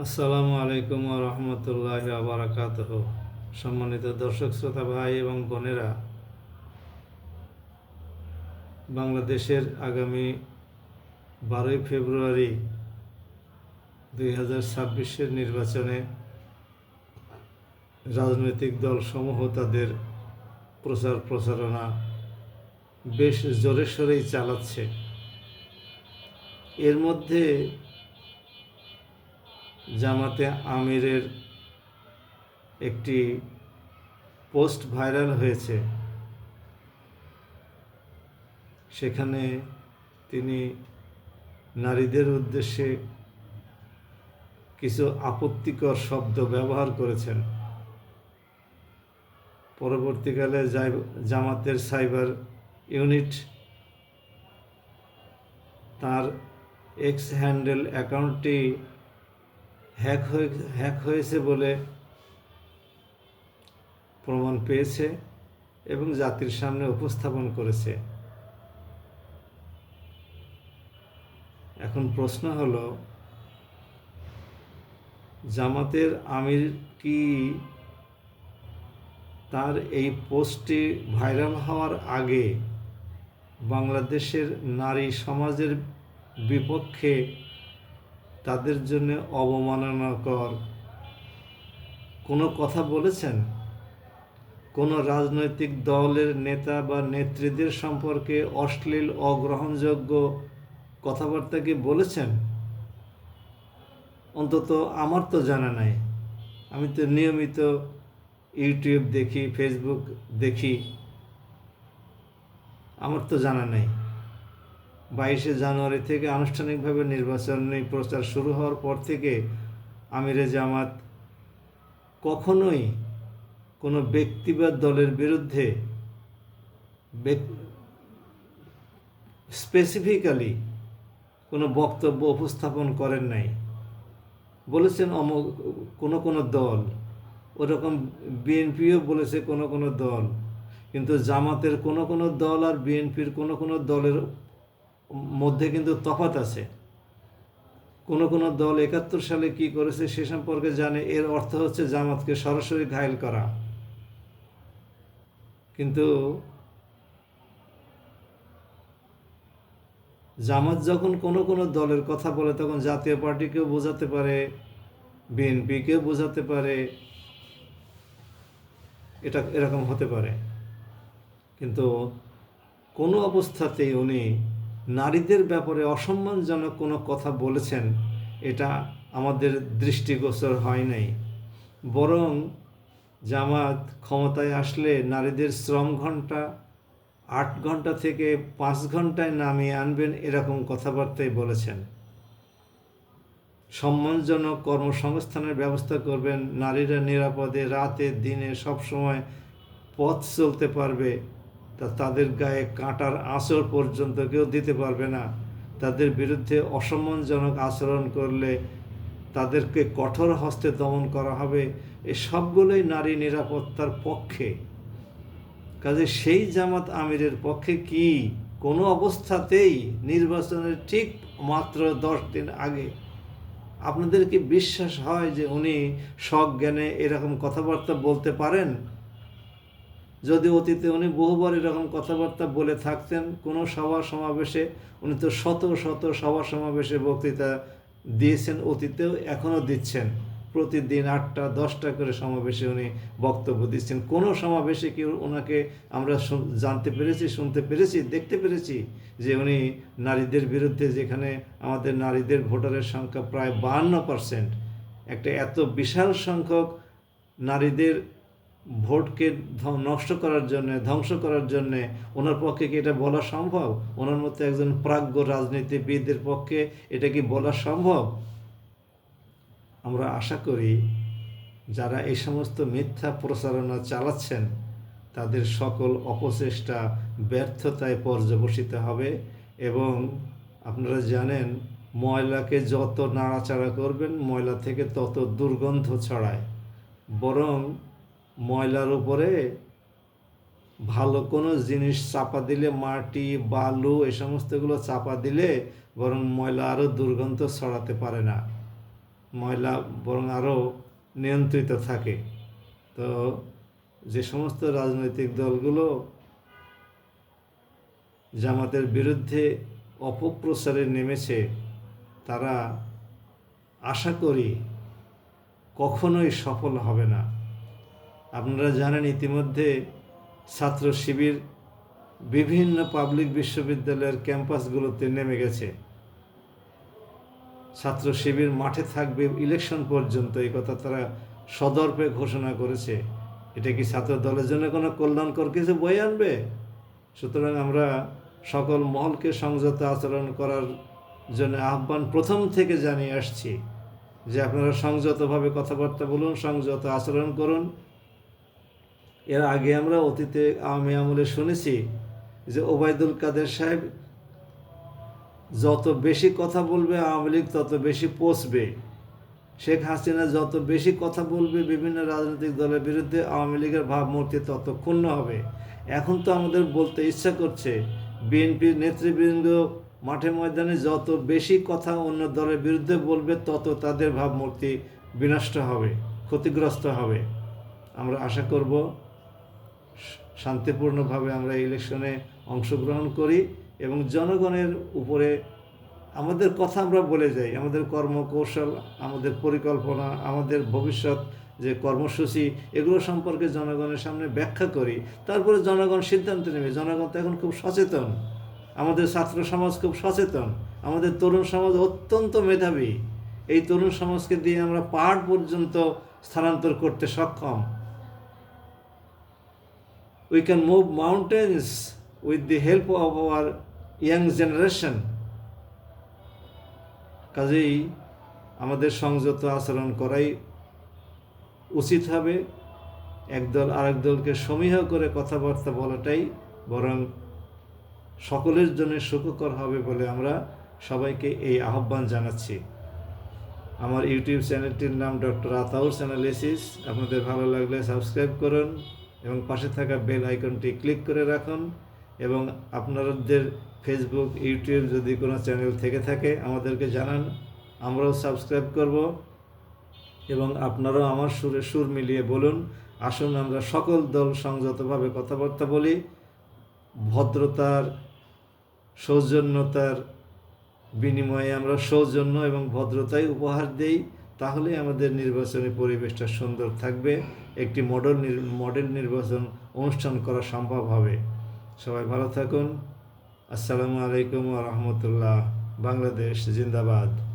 আসসালামু আলাইকুম রহমতুল্লাহ আবরাকাত সম্মানিত দর্শক, শ্রোতা, ভাই এবং বোনেরা, বাংলাদেশের আগামী বারোই ফেব্রুয়ারি দুই হাজার ছাব্বিশের নির্বাচনে রাজনৈতিক দল সমূহ তাদের প্রচার প্রচারণা বেশ জোরে সোরেই চালাচ্ছে। এর মধ্যে জামাতে আমিরের একটি পোস্ট ভাইরাল হয়েছে। সেখানে তিনি নারীদের উদ্দেশ্যে কিছু আপত্তিকর শব্দ ব্যবহার করেছেন। পরবর্তীকালে জামাতের সাইবার ইউনিট তার এক্স হ্যান্ডেল অ্যাকাউন্টটি হ্যাক হয়ে, হ্যাক হয়েছে বলে প্রমাণ পেয়েছে এবং জাতির সামনে উপস্থাপন করেছে। এখন প্রশ্ন হলো, জামাতের আমির কি তার এই পোস্টটি ভাইরাল হওয়ার আগে বাংলাদেশের নারী সমাজের বিপক্ষে তাদের জন্য অবমাননাকর। কোনো কথা বলেছেন? কোনো রাজনৈতিক দলের নেতা বা নেত্রীদের সম্পর্কে অশ্লীল, অগ্রহণযোগ্য কথাবার্তা কি বলেছেন? অন্তত আমার তো জানা নাই। আমি তো নিয়মিত ইউটিউব দেখি, ফেসবুক দেখি। আমার তো জানা নেই। বাইশে জানুয়ারি থেকে আনুষ্ঠানিকভাবে নির্বাচনী প্রচার শুরু হওয়ার পর থেকে আমিরে জামাত কখনোই কোনো ব্যক্তি বা দলের বিরুদ্ধে স্পেসিফিক্যালি কোনো বক্তব্য উপস্থাপন করেন নাই। বলেছেন অমুক কোনো কোনো দল, ওরকম বিএনপিও বলেছে কোনো কোনো দল, কিন্তু জামাতের কোনো কোনো দল আর বিএনপির কোনো কোনো দলের মধ্যে কিন্তু তফাত আছে। কোনো কোনো দল একাত্তর সালে কি করেছে সে সম্পর্কে জানে, এর অর্থ হচ্ছে জামাতকে সরাসরি ঘায়ল করা। কিন্তু জামাত যখন কোনো কোনো দলের কথা বলে, তখন জাতীয় পার্টিকেও বোঝাতে পারে, বিএনপিকেও বোঝাতে পারে, এটা এরকম হতে পারে। কিন্তু কোনো অবস্থাতেই উনি নারীদের ব্যাপারে অসম্মানজনক কোনো কথা বলেছেন, এটা আমাদের দৃষ্টিগোচর হয় নাই। বরং জামাত ক্ষমতায় আসলে নারীদের শ্রম ঘণ্টা আট ঘণ্টা থেকে পাঁচ ঘন্টায় নামিয়ে আনবেন এরকম কথাবার্তাই বলেছেন। সম্মানজনক কর্মসংস্থানের ব্যবস্থা করবেন, নারীরা নিরাপদে রাতে, দিনে সবসময় পথ চলতে পারবে। তা তাদের গায়ে কাঁটার আঁচড় পর্যন্ত কেউ দিতে পারবে না। তাদের বিরুদ্ধে অসম্মানজনক আচরণ করলে তাদেরকে কঠোর হস্তে দমন করা হবে। এ সবগুলোই নারী নিরাপত্তার পক্ষে। কাজে সেই জামাত আমিরের পক্ষে কি কোনো অবস্থাতেই নির্বাচনের ঠিক মাত্র দশ দিন আগে? আপনাদের কি বিশ্বাস হয় যে উনি সজ্ঞানে এরকম কথাবার্তা বলতে পারেন? যদি অতীতে উনি বহুবার এরকম কথাবার্তা বলে থাকতেন, কোনো সভা সমাবেশে উনি তো শত শত সভা সমাবেশে বক্তৃতা দিয়েছেন, অতীতেও এখনও দিচ্ছেন। প্রতিদিন আটটা, দশটা করে সমাবেশে উনি বক্তব্য দিচ্ছেন। কোনো সমাবেশে কি ওনাকে আমরা জানতে পেরেছি, শুনতে পেরেছি, দেখতে পেরেছি যে উনি নারীদের বিরুদ্ধে যেখানে আমাদের নারীদের ভোটারের সংখ্যা প্রায় বাহান্ন পার্সেন্ট একটা এত বিশাল সংখ্যক নারীদের ভোটকে নষ্ট করার জন্যে, ধ্বংস করার জন্যে ওনার পক্ষে কি এটা বলা সম্ভব? ওনার মতো একজন প্রাজ্ঞ রাজনীতিবিদদের পক্ষে এটা কি বলা সম্ভব? আমরা আশা করি যারা এই সমস্ত মিথ্যা প্রচারণা চালাচ্ছেন, তাদের সকল অপচেষ্টা ব্যর্থতায় পর্যবসিত হবে এবং আপনারা জানেন, ময়লাকে যত নাড়াচাড়া করবেন, ময়লা থেকে তত দুর্গন্ধ ছড়ায়। বরং ময়লার উপরে ভালো কোনো জিনিস চাপা দিলে, মাটি, বালু এ সমস্তগুলো চাপা দিলে বরং ময়লা আরও দুর্গন্ধ ছড়াতে পারে না। ময়লা বরং আরও নিয়ন্ত্রিত থাকে। তো যে সমস্ত রাজনৈতিক দলগুলো জামাতের বিরুদ্ধে অপপ্রচারে নেমেছে, তারা আশা করি কখনোই সফল হবে না। আপনারা জানেন ইতিমধ্যে ছাত্র শিবির বিভিন্ন পাবলিক বিশ্ববিদ্যালয়ের ক্যাম্পাসগুলোতে নেমে গেছে। ছাত্র শিবির মাঠে থাকবে ইলেকশন পর্যন্ত, এই কথা তারা সদর্পে ঘোষণা করেছে। এটা কি ছাত্র দলের জন্য কোনো কল্যাণকর কিছু বই আনবে? সুতরাং আমরা সকল মহলকে সংযত আচরণ করার জন্য আহ্বান প্রথম থেকে জানিয়ে আসছি যে আপনারা সংযতভাবে কথাবার্তা বলুন, সংযত আচরণ করুন। এর আগে আমরা অতীতে আওয়ামী আমলে শুনেছি যে ওবায়দুল কাদের সাহেব যত বেশি কথা বলবে আওয়ামী লীগ, তত বেশি পচবে শেখ হাসিনা যত বেশি কথা বলবে বিভিন্ন রাজনৈতিক দলের বিরুদ্ধে আওয়ামী লীগের ভাবমূর্তি তত ক্ষুণ্ণ হবে। এখন তো আমাদের বলতে ইচ্ছা করছে, বিএনপির নেতৃবৃন্দ মাঠে ময়দানে যত বেশি কথা অন্য দলের বিরুদ্ধে বলবে, তত তাদের ভাবমূর্তি বিনষ্ট হবে, ক্ষতিগ্রস্ত হবে। আমরা আশা করব শান্তিপূর্ণভাবে আমরা ইলেকশনে অংশগ্রহণ করি এবং জনগণের উপরে আমাদের কথা আমরা বলে যাই, আমাদের কর্মকৌশল, আমাদের পরিকল্পনা, আমাদের ভবিষ্যৎ যে কর্মসূচি, এগুলো সম্পর্কে জনগণের সামনে ব্যাখ্যা করি। তারপরে জনগণ সিদ্ধান্ত নেবে। জনগণ তো এখন খুব সচেতন। আমাদের ছাত্র সমাজ খুব সচেতন। আমাদের তরুণ সমাজ অত্যন্ত মেধাবী। এই তরুণ সমাজকে দিয়ে আমরা পাহাড় পর্যন্ত স্থানান্তর করতে সক্ষম। We can move mountains with the help of our young generation. কাজেই আমাদের সংযত আচরণ করাই উচিত হবে। একদল আরেক দলকে সমীহ করে কথাবার্তা বলাটাই বরং সকলের জন্য সুখকর হবে বলে আমরা সবাইকে এই আহ্বান জানাচ্ছি। আমার ইউটিউব চ্যানেলটির নাম ডক্টর আতাউর চ্যানেলিসিস। আপনাদের ভালো লাগলে সাবস্ক্রাইব করুন। এবং পাশে থাকা বেল আইকনটি ক্লিক করে রাখুন এবং আপনাদের ফেসবুক ইউটিউব যদি কোনো চ্যানেল থেকে থাকে, আমাদেরকে জানান। আমরাও সাবস্ক্রাইব করব এবং আপনারাও আমার সুরে সুর মিলিয়ে বলুন। আসুন আমরা সকল দল সংযতভাবে কথাবার্তা বলি। ভদ্রতার, সৌজন্যতার বিনিময়ে আমরা সৌজন্য এবং ভদ্রতাই উপহার দেই। তাহলে আমাদের নির্বাচনী পরিবেশটা সুন্দর থাকবে। একটি মডেল মডেল নির্বাচন অনুষ্ঠান করা সম্ভব হবে। সবাই ভালো থাকুন। আসসালামু আলাইকুম রহমতুল্লাহ। বাংলাদেশ জিন্দাবাদ।